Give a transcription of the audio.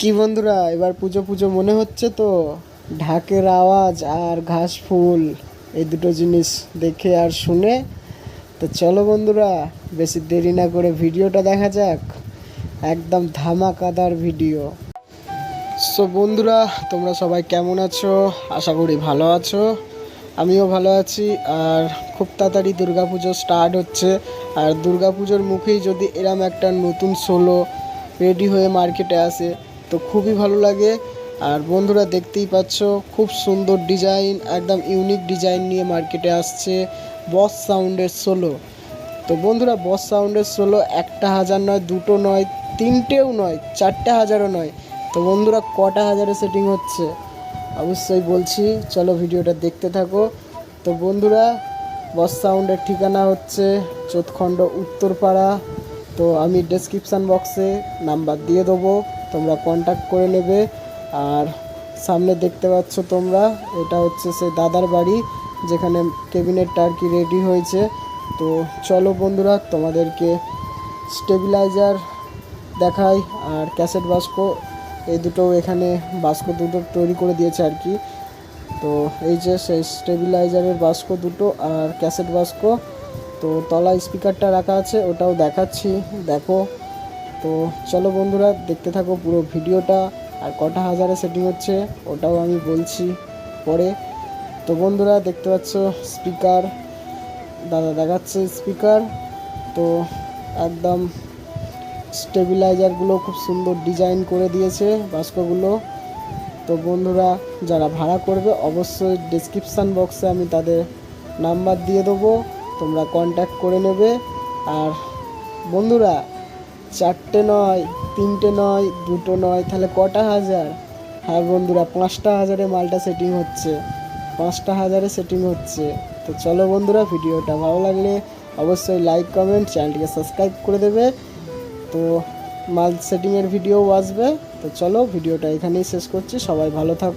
কি বন্ধুরা, এবার পুজো পুজো মনে হচ্ছে তো? ঢাকের আওয়াজ আর ঘাস ফুল, এই দুটো জিনিস দেখে আর শুনে। তো চলো বন্ধুরা, বেশি দেরি না করে ভিডিওটা দেখা যাক। একদম ধামাকাদার ভিডিও। সো বন্ধুরা, তোমরা সবাই কেমন আছো? আশা করি ভালো আছো। আমিও ভালো আছি, আর খুব তাড়াতাড়ি দুর্গাপুজো স্টার্ট হচ্ছে। আর দুর্গাপুজোর মুখেই যদি এরম একটা নতুন সোলো রেডি হয়ে মার্কেটে আসে। তো খুবই ভালো লাগে। আর বন্ধুরা দেখতেই পাচ্ছ, খুব সুন্দর ডিজাইন, একদম ইউনিক ডিজাইন নিয়ে মার্কেটে আসছে বস সাউন্ডের সোলো। তো বন্ধুরা, বস সাউন্ডের সোলো একটা হাজার নয়, দুটো নয়, তিনটেও নয়, চারটে হাজারও নয়। তো বন্ধুরা, কটা হাজারে সেটিং হচ্ছে? অবশ্যই বলছি, চলো ভিডিওটা দেখতে থাকো। তো বন্ধুরা, বস সাউন্ডের ঠিকানা হচ্ছে চোৎখণ্ড উত্তরপাড়া তো আমি ডেসক্রিপশান বক্সে নাম্বার দিয়ে দেবো, তোমরা কন্ট্যাক্ট করে নেবে। আর সামনে দেখতে পাচ্ছ তোমরা, এটা হচ্ছে সেই দাদার বাড়ি, যেখানে কেবিনেটটা আর কি রেডি হয়েছে। তো চলো বন্ধুরা, তোমাদেরকে স্টেবিলাইজার দেখাই, আর ক্যাসেট বাস্ক এই দুটো এখানে বাস্ক দুটো তৈরি করে দিয়েছে আর কি। তো এই যে সেই স্টেবিলাইজারের বাস্ক দুটো আর ক্যাসেট বাস্ক তো তলায় স্পিকারটা রাখা আছে, ওটাও দেখাচ্ছি। দেখো। তো চলো বন্ধুরা, দেখতে থাকো পুরো ভিডিওটা। আর কটা হাজারে সেটিং হচ্ছে, ওটাও আমি বলছি পরে। তো বন্ধুরা, দেখতে পাচ্ছ স্পিকার। দাদা দেখাচ্ছে স্পিকার। তো একদম স্টেবিলাইজারগুলো খুব সুন্দর ডিজাইন করে দিয়েছে বাস্কগুলো। তো বন্ধুরা, যারা ভাড়া করবে, অবশ্যই ডিসক্রিপশান বক্সে আমি তাদের নাম্বার দিয়ে দেবো। তোমরা কন্ট্যাক্ট করে নেবে। আর বন্ধুরা, চারটে নয়, তিনটে নয়, দুটো নয়, তাহলে কটা হাজার? হ্যাঁ বন্ধুরা, পাঁচটা হাজারে মালটা সেটিং হচ্ছে। পাঁচটা হাজারে সেটিং হচ্ছে। তো চলো বন্ধুরা, ভিডিওটা ভালো লাগলে অবশ্যই লাইক কমেন্ট চ্যানেলটিকে সাবস্ক্রাইব করে দেবে। তো মাল সেটিংয়ের ভিডিও আসবে। তো চলো ভিডিওটা এখানেই শেষ করছি। সবাই ভালো থাক